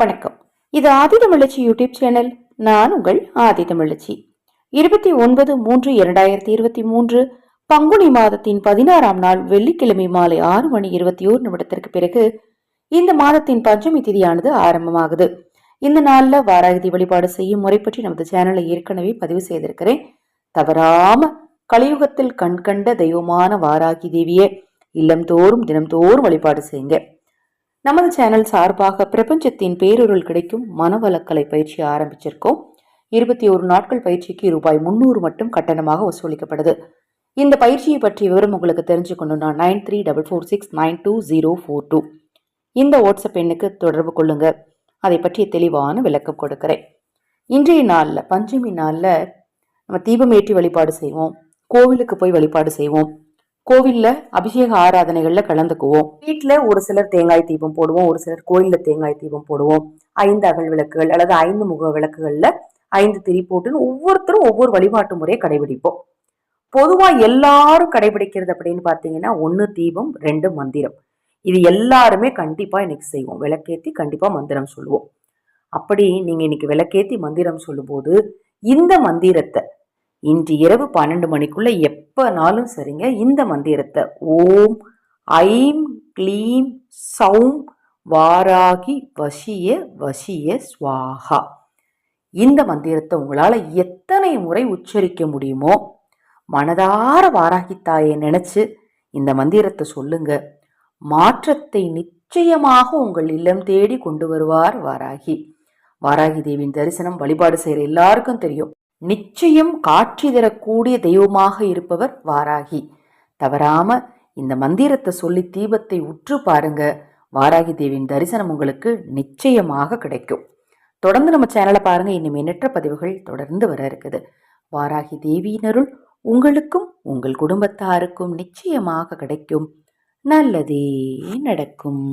வணக்கம். இது ஆதி தமிழச்சி YouTube channel. நான் உங்கள் ஆதி தமிழச்சி. இருபத்தி ஒன்பது மூன்று இரண்டாயிரத்தி இருபத்தி மூன்று பங்குனி மாதத்தின் பதினாறாம் நாள் வெள்ளிக்கிழமை மாலை ஆறு மணி இருபத்தி ஓரு நிமிடத்திற்கு பிறகு இந்த மாதத்தின் பஞ்சமி திதியானது ஆரம்பமாகுது. இந்த நாளில் வாராகதி வழிபாடு செய்யும் முறை பற்றி நமது சேனலை ஏற்கனவே பதிவு செய்திருக்கிறேன். தவறாம கலியுகத்தில் கண்கண்ட தெய்வமான வாராகி தேவியை இல்லம்தோறும் தினம்தோறும் வழிபாடு செய்யுங்க. நமது சேனல் சார்பாக பிரபஞ்சத்தின் பேரொருள் கிடைக்கும் மனவளக்கலை பயிற்சி ஆரம்பிச்சிருக்கோம். இருபத்தி ஒரு நாட்கள் பயிற்சிக்கு ரூபாய் முந்நூறு மட்டும் கட்டணமாக வசூலிக்கப்படுது. இந்த பயிற்சியை பற்றிய விவரம் உங்களுக்கு தெரிஞ்சுக்கணும்னா nine three double four six nine two zero four two. இந்த வாட்ஸ்அப் எண்ணுக்கு தொடர்பு கொள்ளுங்க. அதை பற்றிய தெளிவான விளக்கம் கொடுக்கிறேன். இன்றைய நாளில் பஞ்சமி நாளில் நம்ம தீபமேற்றி வழிபாடு செய்வோம். கோவிலுக்கு போய் வழிபாடு செய்வோம். கோவில்ல அபிஷேக ஆராதனைகள்ல கலந்துக்குவோம். வீட்டில் ஒரு சிலர் தேங்காய் தீபம் போடுவோம் ஒரு சிலர் கோயில்ல தேங்காய் தீபம் போடுவோம். ஐந்து அகல் விளக்குகள் அல்லது ஐந்து முக விளக்குகள்ல ஐந்து திரி போட்டுன்னு ஒவ்வொருத்தரும் ஒவ்வொரு வழிபாட்டு முறையை கடைபிடிப்போம். பொதுவா எல்லாரும் கடைபிடிக்கிறது அப்படின்னு பாத்தீங்கன்னா ஒன்று தீபம் ரெண்டு மந்திரம். இது எல்லாருமே கண்டிப்பா இன்னைக்கு செய்வோம். விளக்கேத்தி கண்டிப்பா மந்திரம் சொல்லுவோம். அப்படி நீங்க இன்னைக்கு விளக்கேத்தி மந்திரம் சொல்லும்போது இந்த மந்திரத்தை இன்று இரவு பன்னெண்டு மணிக்குள்ள எப்பனாலும் சரிங்க. இந்த மந்திரத்தை ஓம் ஐம் க்ளீம் சௌம் வாராகி வசிய வசிய ஸ்வாகா. இந்த மந்திரத்தை உங்களால் எத்தனை முறை உச்சரிக்க முடியுமோ மனதார வாராகி தாயை நினச்சி இந்த மந்திரத்தை சொல்லுங்க. மாற்றத்தை நிச்சயமாக உங்கள் இல்லம் தேடி கொண்டு வருவார் வாராகி. வாராகி தேவியின் தரிசனம் வழிபாடு செய்கிற எல்லாருக்கும் தெரியும். நிச்சயம் காட்சி தரக்கூடிய தெய்வமாக இருப்பவர் வாராகி. தவறாம இந்த மந்திரத்தை சொல்லி தீபத்தை உற்று பாருங்க. வாராகி தேவியின் தரிசனம் உங்களுக்கு நிச்சயமாக கிடைக்கும். தொடர்ந்து நம்ம சேனலை பாருங்க. இன்னும் எண்ணற்ற பதிவுகள் தொடர்ந்து வர இருக்குது. வாராகி தேவியினருள் உங்களுக்கும் உங்கள் குடும்பத்தாருக்கும் நிச்சயமாக கிடைக்கும். நல்லதே நடக்கும்.